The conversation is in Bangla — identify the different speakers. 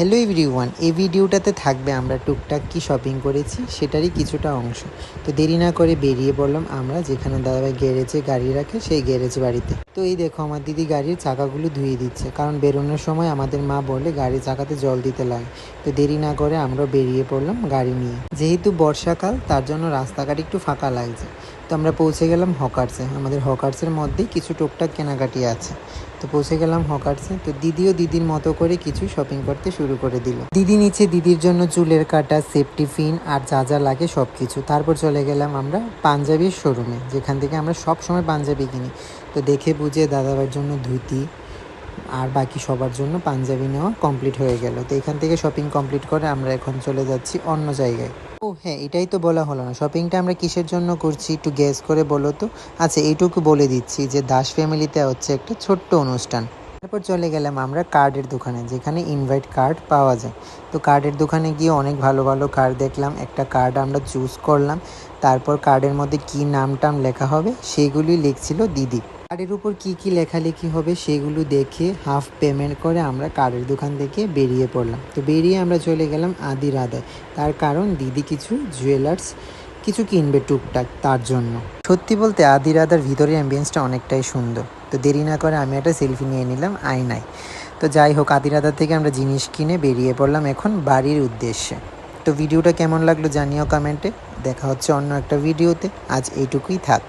Speaker 1: হ্যালো এভরিওয়ান এই ভিডিওটাতে থাকবে আমরা টুকটাক কি শপিং করেছি সেটারই কিছুটা অংশ। তো দেরি না করে বেরিয়ে পড়লাম আমরা যেখানে দাদাভাই গ্যারেজে গাড়ি রাখে সেই গ্যারেজ বাড়িতে। তো এই দেখো আমার দিদি গাড়ির চাকাগুলো ধুয়ে দিচ্ছে, কারণ বেরোনোর সময় আমাদের মা বলে গাড়ির চাকাতে জল দিতে লাগে। তো দেরি না করে আমরা বেরিয়ে পড়লাম গাড়ি নিয়ে। যেহেতু বর্ষাকাল, তার জন্য রাস্তাঘাট একটু ফাঁকা লাগছে। তো আমরা পৌঁছে গেলাম হকার্সে আমাদের হকার্সের মধ্যেই কিছু টুকটাক কেনাকাটি আছে। তো পৌঁছে গেলাম হকার্সে তো দিদিও দিদির মতো করে কিছু শপিং করতে শুরু করে দিল। দিদি নিচে দিদির জন্য চুলের কাটা সেফটি ফিন আর যা যা লাগে সব কিছু তারপর চলে গেলাম আমরা পাঞ্জাবির শোরুমে যেখান থেকে আমরা সব সময় পাঞ্জাবি কিনি। তো দেখে বুঝে দাদাবার জন্য ধুতি আর বাকি সবার জন্য পাঞ্জাবি নেওয়া কমপ্লিট হয়ে গেল। তো এখান থেকে শপিং কমপ্লিট করে আমরা এখন চলে যাচ্ছি অন্য জায়গায়। ও হ্যাঁ এটাই তো বলা হলো না। শপিংটা আমরা কিসের জন্য করছি একটু গেস করে বলো তো? আচ্ছা এইটুকু বলে দিচ্ছি যে দাস ফ্যামিলিতে হচ্ছে একটা ছোট্ট অনুষ্ঠান। তারপর চলে গেলাম আমরা কার্ডের দোকানে, যেখানে ইনভাইট কার্ড পাওয়া যায়। তো কার্ডের দোকানে গিয়ে অনেক ভালো ভালো কার্ড দেখলাম, একটা কার্ড আমরা চুজ করলাম, তারপর কার্ডের মধ্যে কি নাম টাম লেখা হবে সেগুলি লিখছিল দিদি। কার্ডের উপর কি কি লেখালেখি হবে সেগুলো দেখে হাফ পেমেন্ট করে আমরা কার্ডের দোকান থেকে বেরিয়ে পড়লাম। তো বেরিয়ে আমরা চলে গেলাম আদি রাধায় তার কারণ দিদি কিছু জুয়েলার্স কিছু কিনবে টুকটাক তার জন্য। সত্যি বলতে আদি রাধার ভিতরে অ্যাম্বিয়েন্সটা অনেকটাই সুন্দর। তো দেরি না করে আমি একটা সেলফি নিয়ে নিলাম আয়নায়। তো যাই হোক আদি রাধার থেকে আমরা জিনিস কিনে বেরিয়ে পড়লাম এখন বাড়ির উদ্দেশ্যে। তো ভিডিওটা কেমন লাগল জানিও কমেন্টে দেখা হচ্ছে অন্য একটা ভিডিওতে আজ এইটুকুই থাক।